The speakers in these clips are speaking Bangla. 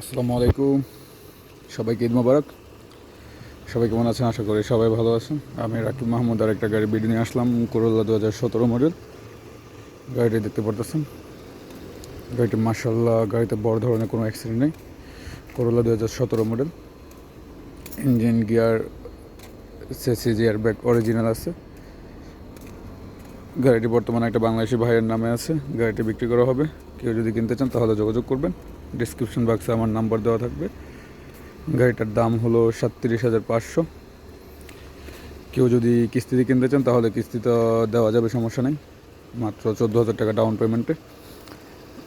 আসসালামু আলাইকুম। সবাইকে ঈদ মোবারক। সবাই কেমন আছেন? আশা করি সবাই ভালো আছেন। আমি রাকিব মাহমুদ আর একটা গাড়ি বিডি নিয়ে আসলাম করোলা দু হাজার সতেরো মডেল গাড়িটি দেখতে পারতেছেন। গাড়িটি মার্শাল্লাহ গাড়িতে বড় ধরনের কোনো অ্যাক্সিডেন্ট নেই। করোলা দু হাজার সতেরো মডেল ইঞ্জিন গিয়ার সেসি জিয়ার ব্যাগ অরিজিনাল আছে। গাড়িটি বর্তমানে একটা বাংলাদেশি ভাইয়ের নামে আছে। গাড়িটি বিক্রি করা হবে। কেউ যদি কিনতে চান তাহলে যোগাযোগ করবেন। ডিসক্রিপশন বক্সে আমার নাম্বার দেওয়া থাকবে। গাড়িটার দাম হলো সাতত্রিশ হাজার পাঁচশো। কেউ যদি কিস্তিতে কিনতে চান তাহলে কিস্তিতে দেওয়া যাবে, সমস্যা নেই। মাত্র চোদ্দ হাজার টাকা ডাউন পেমেন্টে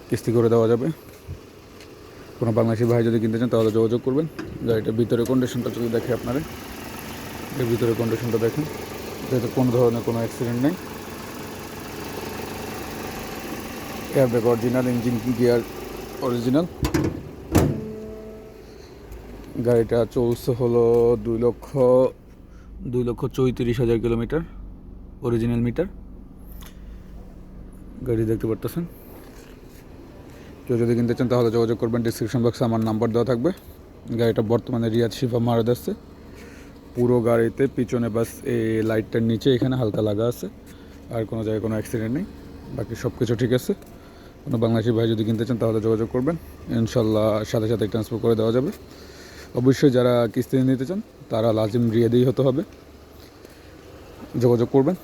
কিস্তি করে দেওয়া যাবে। কোনো বাংলাদেশি ভাই যদি কিনতে চান তাহলে যোগাযোগ করবেন। গাড়িটার ভিতরে কন্ডিশনটা যদি দেখে আপনারা। এর ভিতরে কন্ডিশনটা দেখেন। যেহেতু কোনো ধরনের কোনো অ্যাক্সিডেন্ট নেই। Airbag original engine gear original. গাড়িটা চলছে হলো দুই লক্ষ দুই লক্ষ চৌত্রিশ হাজার কিলোমিটার, অরিজিনাল মিটার। গাড়ি দেখতে পারতেছেন? কেউ যদি কিনতে চান তাহলে যোগাযোগ করবেন ডিসক্রিপশন বক্সে আমার নাম্বার দেওয়া থাকবে। গাড়িটা বর্তমানে রিয়াদ শিফা মারদ আছে পুরো গাড়িতে পিছনে বাস, এই লাইটটার নিচে এখানে হালকা লাগা আছে। আর কোনো জায়গায় কোনো অ্যাক্সিডেন্ট নেই। বাকি সব কিছু ঠিক আছে। কোনো বাংলাদেশি ভাই যদি কিনতে চান তাহলে যোগাযোগ করবেন। ইনশাল্লাহ সাথে সাথে ট্রান্সফার করে দেওয়া যাবে। অবশ্যই যারা কিস্তি নিতে চান, তারা লাজিম রিয়াদেই হতে হবে। যোগাযোগ করবেন।